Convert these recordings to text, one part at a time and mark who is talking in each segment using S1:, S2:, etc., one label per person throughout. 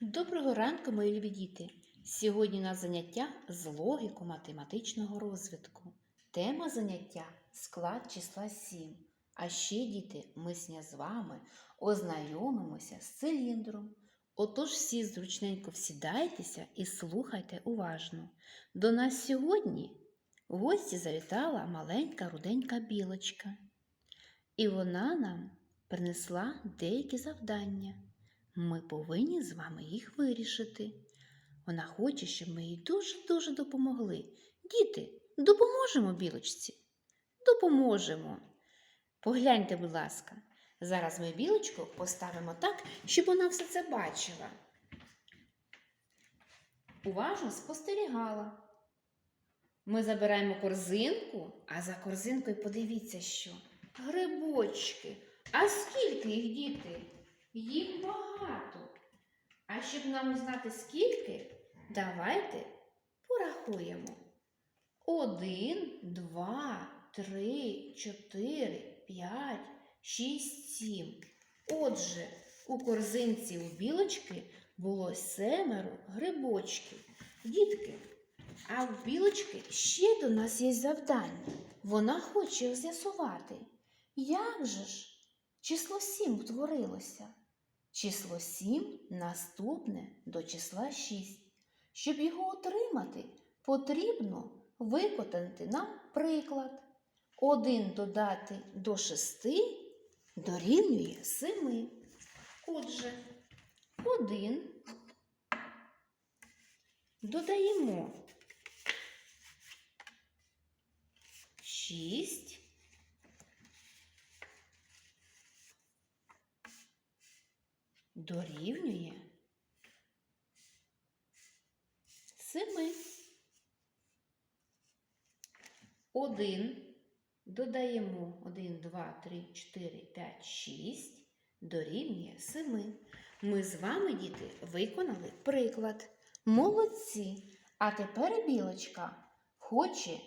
S1: Доброго ранку, мої любі діти! Сьогодні на заняття з логіко-математичного розвитку. Тема заняття склад числа 7. А ще, діти, ми з вами ознайомимося з циліндром. Отож всі зручненько всідайтеся і слухайте уважно. До нас сьогодні в гості завітала маленька руденька білочка. І вона нам принесла деякі завдання. Ми повинні з вами їх вирішити. Вона хоче, щоб ми їй дуже-дуже допомогли. Діти, допоможемо білочці? Допоможемо. Погляньте, будь ласка, зараз ми білочку поставимо так, щоб вона все це бачила. Уважно спостерігала. Ми забираємо корзинку, а за корзинкою подивіться, що грибочки. А скільки їх діти? Їх багато. А щоб нам узнати скільки, давайте порахуємо. Один, два, три, чотири, п'ять, шість, сім. Отже, у корзинці у білочки було семеро грибочків. Дітки, а в білочки ще до нас є завдання. Вона хоче з'ясувати, як же ж число сім утворилося. Число 7 наступне до числа 6. Щоб його отримати, потрібно виконати нам приклад. 1 додати до 6 дорівнює 7. Отже, 1 додаємо 6 дорівнює семи. Один додаємо 1, 2, 3, 4, 5, 6 дорівнює 7. Ми з вами, діти, виконали приклад. Молодці. А тепер білочка хоче,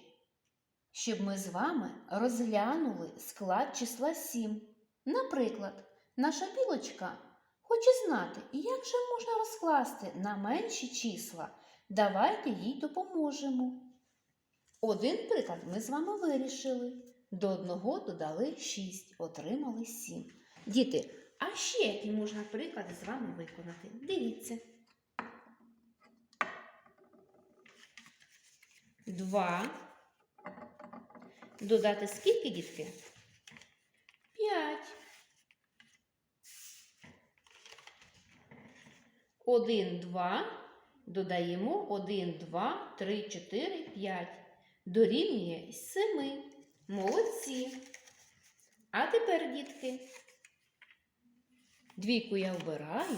S1: щоб ми з вами розглянули склад числа 7. Наприклад, наша білочка Хоче знати, як же можна розкласти на менші числа. Давайте їй допоможемо. Один приклад ми з вами вирішили. До одного додали 6, отримали 7. Діти, а ще які можна приклади з вами виконати? Дивіться. Два. Додати скільки, дітки? П'ять. 1, 2, додаємо 1, 2, 3, 4, 5. Дорівнює 7. Молодці. А тепер, дітки, двійку я вбираю.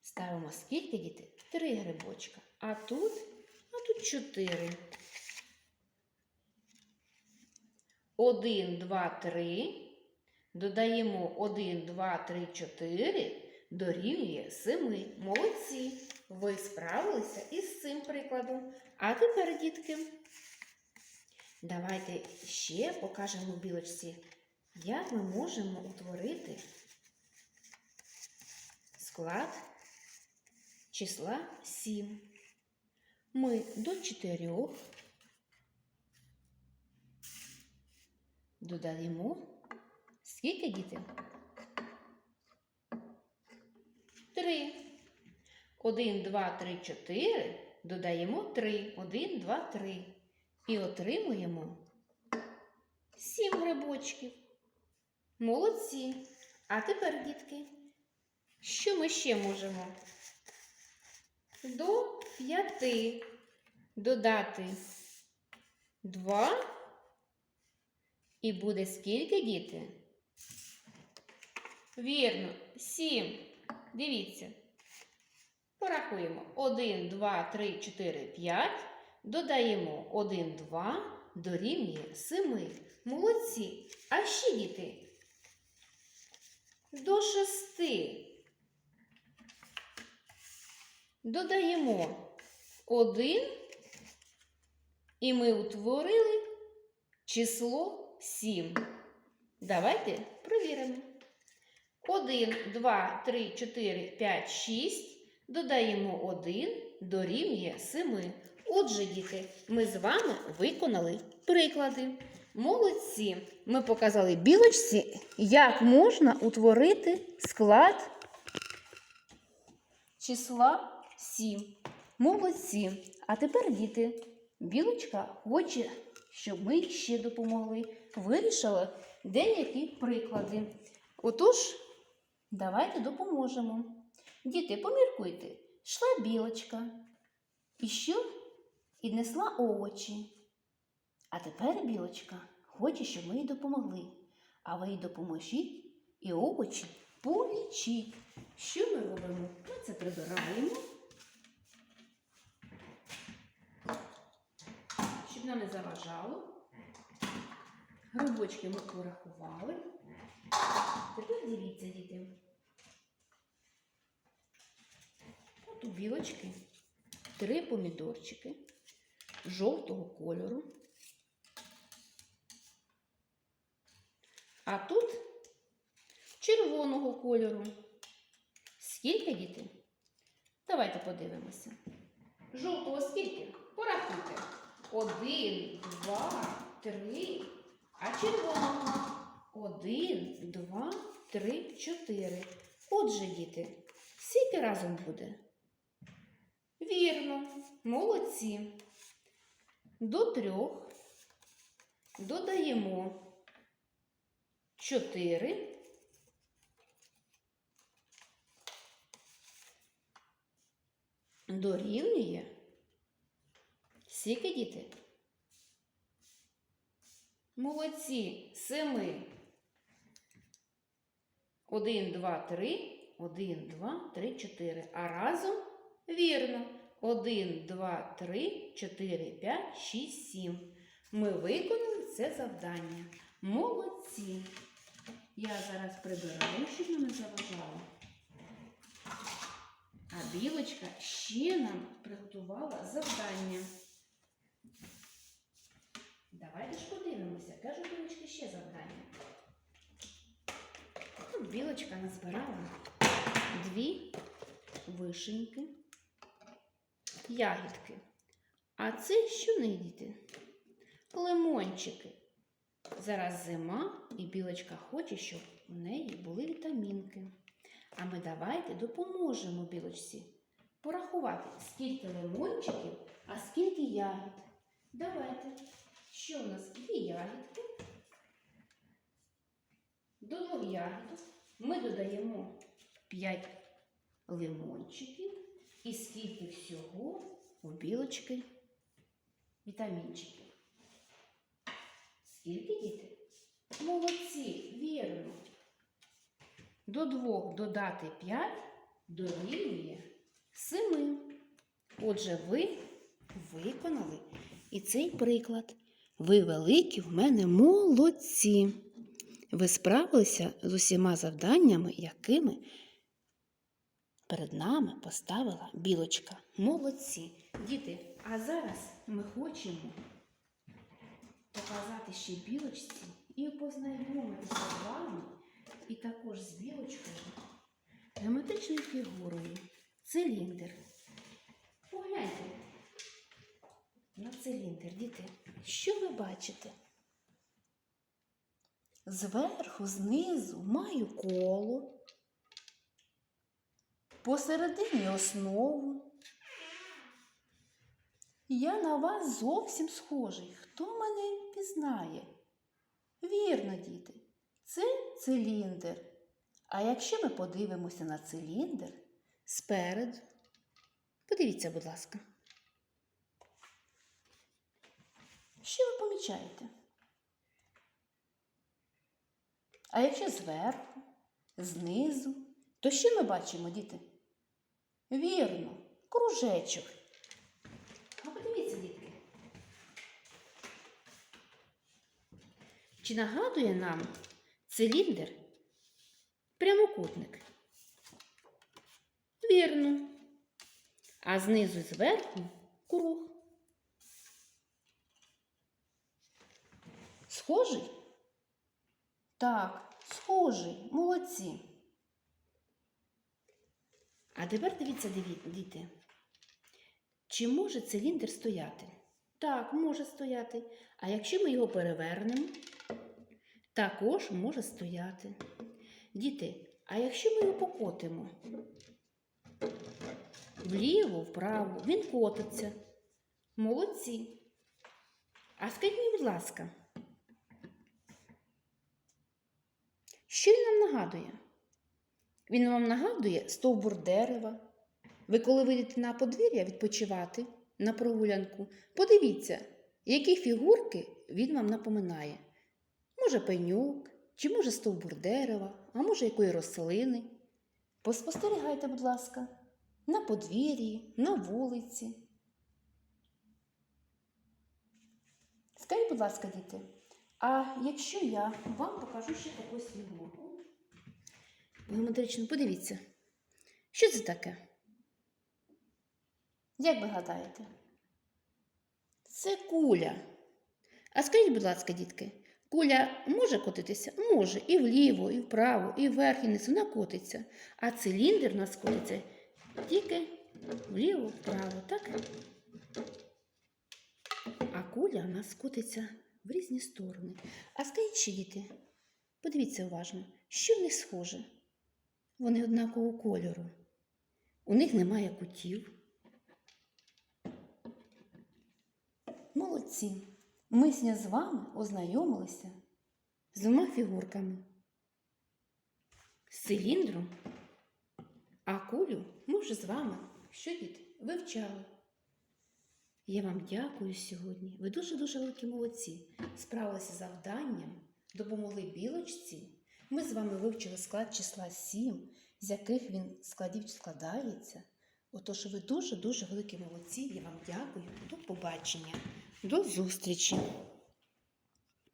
S1: Ставимо скільки, діти? Три грибочка. А тут, а тут чотири. Один, два, три. Додаємо один, два, три, чотири дорівнює 7. Молодці! Ви справилися із цим прикладом. А тепер, дітки, давайте ще покажемо білочці, як ми можемо утворити склад числа 7. Ми до 4 додаємо скільки діти? 3. 1, 2, 3, 4. Додаємо 3. 1, 2, 3. І отримуємо 7 грибочків. Молодці. А тепер, дітки, що ми ще можемо? До 5 додати 2. І буде скільки, діти? Вірно, 7. Дивіться. Порахуємо 1, 2, 3, 4, 5. Додаємо 1, 2, дорівнює 7. Молодці. А ще діти. До 6. Додаємо 1. І ми утворили число 7. Давайте провіримо. 1, 2, 3, 4, 5, 6. Додаємо 1 дорівнює 7. Отже, діти, ми з вами виконали приклади. Молодці! Ми показали білочці, як можна утворити склад числа 7. Молодці. А тепер, діти, білочка хоче, щоб ми ще допомогли. Вирішила деякі приклади. Отож, давайте допоможемо. Діти, поміркуйте, йшла білочка. І що? І несла овочі. А тепер білочка хоче, щоб ми їй допомогли. А ви їй допоможіть і овочі полічіть. Що ми робимо? Ми це прибираємо, щоб нам не заважало. Грибочки ми порахували. Тепер дивіться, діти. От у білочки три помідорчики жовтого кольору. А тут червоного кольору. Скільки діти? Давайте подивимося. Жовтого скільки? Порахуйте. Один, два, три. А червоного? Один, два, три, чотири. Отже, діти, скільки разом буде? Вірно, молодці. До трьох додаємо чотири. Дорівнює. Скільки діти? Молодці. Семи. Один, два, три. Один, два, три, чотири. А разом вірно. Один, два, три, чотири, п'ять, шість, сім. Ми виконали це завдання. Молодці. Я зараз прибираю, щоб не заважало. А білочка ще нам приготувала завдання. Давайте ж подивимося, кажу білочка ще завдання. Білочка назбирала дві вишеньки, ягідки. А це що не діти? Лимончики. Зараз зима, і білочка хоче, щоб у неї були вітамінки. А ми давайте допоможемо білочці порахувати, скільки лимончиків, а скільки ягід. Давайте. Що у нас? Дві ягідки. До двох ягід ми додаємо 5 лимончиків. І скільки всього у білочки вітамінчиків. Скільки діти? Молодці, вірно. До двох додати 5 дорівнює 7. Отже, ви виконали і цей приклад. Ви великі в мене молодці. Ви справилися з усіма завданнями, якими перед нами поставила білочка. Молодці. Діти, а зараз ми хочемо показати ще білочці і познайомитися з вами і також з білочкою геометричною фігурою. Циліндр. Погляньте на циліндр, діти. Що ви бачите? Зверху, знизу маю коло, посередині основу. Я на вас зовсім схожий. Хто мене пізнає? Вірно, діти, це циліндр. А якщо ми подивимося на циліндр спереду, подивіться, будь ласка. Що ви помічаєте? А якщо зверху, знизу, то що ми бачимо, діти? Вірно, кружечок. А подивіться, дітки. Чи нагадує нам циліндр прямокутник? Вірно. А знизу і зверху круг. Схожий? Так, схожий, молодці. А тепер дивіться, діти. Чи може циліндр стояти? Так, може стояти. А якщо ми його перевернемо, також може стояти. Діти, а якщо ми його покотимо? Вліво, вправо, він котиться. Молодці. А скажіть мені, будь ласка, що він нам нагадує? Він вам нагадує стовбур дерева. Ви, коли вийдете на подвір'я відпочивати на прогулянку, подивіться, які фігурки він вам напоминає. Може, пеньок, чи може стовбур дерева, а може якої рослини. Поспостерігайте, будь ласка, на подвір'ї, на вулиці. Скажіть, будь ласка, діти, а якщо я вам покажу ще якусь фігурку? Геометрично, подивіться, що це таке? Як ви гадаєте? Це куля. А скажіть, будь ласка, дітки, куля може котитися? Може. І вліво, і вправо, і вверх, і вниз. Вона котиться. А циліндр у нас котиться тільки вліво, вправо, так? А куля у нас котиться в різні сторони. А скажіть ще, діти, подивіться уважно, що в них схоже? Вони однакового кольору. У них немає кутів. Молодці. Ми з вами ознайомилися з двома фігурками. З циліндром, а кулю ми вже з вами що діти вивчали. Я вам дякую сьогодні. Ви дуже-дуже великі молодці. Справилися завданням, допомогли білочці. Ми з вами вивчили склад числа 7, з яких він складів складається. Отож, ви дуже-дуже великі молодці. Я вам дякую. До побачення. До зустрічі!